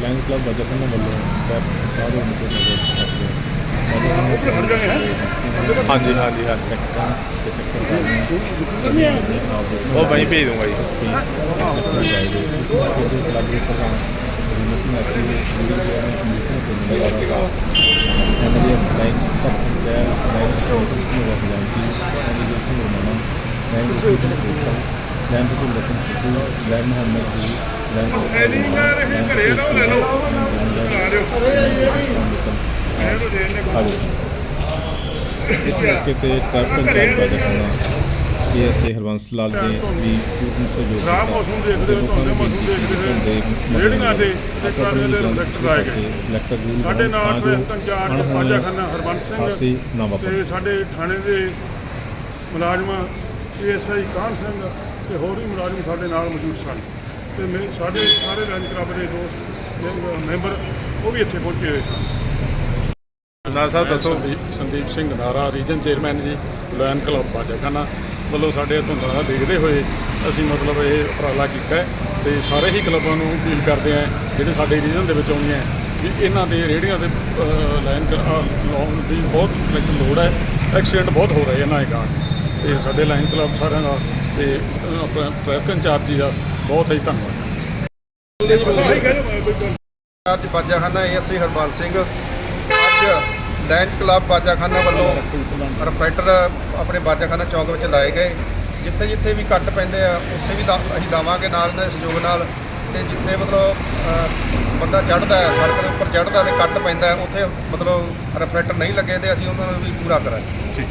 Lions club ਬਜਟਨ ਵੱਲੋਂ sap ਸਾਰੇ ਮੁੱਦੇ ਨਜ਼ਰ ਹਾਂਜੀ ਹਾਂਜੀ ਹਾਂਜੀ। ਉਹ ਵਹੀਂ ਭੇਜ ਦੂੰਗਾ ਜੀ। ਲੈਂਡ ਤੋਂ ਲਖਨ ਸਿੱਧੂ ਲੈਂਡ ਮੁਹੰਮਦ ਜੀ ਲੈਂਡ ਇਸ ਮੌਕੇ ਤੇ ਟਰੱਕ ਪੰਜਾਬ ਦਾ ਦਿਖਾਉਣਾ ਕਿ ਐਸਏ ਹਰਬੰਸ ਲਾਲ ਜੀ ਵੀ ਪੂਰਨ ਸਹਿਯੋਗ ਖਰਾਬ ਮੌਸਮ ਦੇਖਦੇ ਹੋਏ ਧੁੰਦ ਮੌਸਮ ਦੇਖਦੇ ਹੋਏ ਰੇਹੜੀਆਂ ਤੇ ਤੇ ਟਰਾਲੀਆਂ ਦੇ ਇਲੈਕਟਰ ਲਾਏ ਗਏ। ਇਲੈਕਟਰ ਗੂਲ ਸਾਡੇ ਨਾਲ ਸਵੇਤਨ ਚਾਰ ਪਾਜਾ ਖੰਨਾ ਹਰਬੰਸ ਹਾਸੀ ਸਿੰਘ। ਨਾ ਤੇ ਸਾਡੇ ਥਾਣੇ ਦੇ ਮੁਲਾਜ਼ਮ ਏਐਸਆਈ ਕਾਹਨ ਸਿੰਘ ਤੇ ਹੋਰ ਵੀ ਮੁਲਾਜ਼ਮ ਸਾਡੇ ਨਾਲ ਮੌਜੂਦ ਸਨ। ਤੇ ਮੇ- ਸਾਡੇ ਸਾਰੇ ਰੰਜ ਕਲੱਬ ਦੇ ਦੋਸਤ ਮੈਂਬਰ ਉਹ ਵੀ ਇੱਥੇ ਪਹੁੰਚੇ ਹੋਏ ਸਨ। ਨਾ ਸਾਹਿਬ ਦੱਸੋ। Sandeep Singh Nara region chairman ji lion club Bajakhana. ਵੱਲੋਂ ਸਾਡੇ ਧੁੰਦਾਂ ਦੇਖਦੇ ਹੋਏ ਅਸੀਂ ਮਤਲਬ ਇਹ ਉਪਰਾਲਾ ਕੀਤਾ ਤੇ ਸਾਰੇ ਹੀ ਕਲੱਬਾਂ ਨੂੰ ਅਪੀਲ ਕਰਦੇ ਆ ਜਿਹੜੇ ਸਾਡੇ ਰੀਜਨ ਦੇ ਵਿੱਚ ਆਉਂਦੀਆਂ ਵੀ ਇਹਨਾਂ ਦੇ ਰੇਹੜੀਆਂ ਦੇ ਲਾਈਨ ਲਾਉਣ ਦੀ ਬਹੁਤ ਲੋੜ ਹੈ। ਐਕਸੀਡੈਂਟ ਬਹੁਤ ਹੋ ਰਹੇ ਇਹਨਾਂ ਦੇ ਕਾਰਨ। ਤੇ ਸਾਡੇ ਲਾਈਨ ਕਲੱਬ ਸਾਰਿਆਂ ਦਾ ਤੇ ਆਪਣਾ ਟ੍ਰੈਫਿਕ ਇੰਚਾਰਜ ਜੀ ਦਾ ਬਹੁਤ ਹੀ ਧੰਨਵਾਦ। ਅੱਜ ਬਾਜਾਖਾਨਾ ਏਐਸਆਈ ਹਰਬੰਸ ਸਿੰਘ ਅੱਜ ਲੈਂਜ ਕਲੱਬ ਬਾਜਾਖਾਨਾ ਵੱਲੋਂ ਰਿਫਲੈਕਟਰ ਆਪਣੇ ਬਾਜਾਖਾਨਾ ਚੌਂਕ ਵਿੱਚ ਲਾਏ ਗਏ। ਜਿੱਥੇ ਜਿੱਥੇ ਵੀ ਕੱਟ ਪੈਂਦੇ ਆ ਉੱਥੇ ਵੀ ਅਸੀਂ ਲਾਵਾਂਗੇ ਨਾਲ ਦੇ ਸਹਿਯੋਗ ਨਾਲ। ਤੇ ਜਿੱਥੇ ਮਤਲਬ ਬੰਦਾ ਚੜ੍ਹਦਾ ਹੈ ਸੜਕ ਦੇ ਉੱਪਰ ਚੜ੍ਹਦਾ ਤੇ ਕੱਟ ਪੈਂਦਾ ਉੱਥੇ ਮਤਲਬ ਰਿਫਲੈਕਟਰ ਨਹੀਂ ਲੱਗੇ ਤੇ ਅਸੀਂ ਉਹਨਾਂ ਨੂੰ ਵੀ ਪੂਰਾ ਕਰਾਂਗੇ।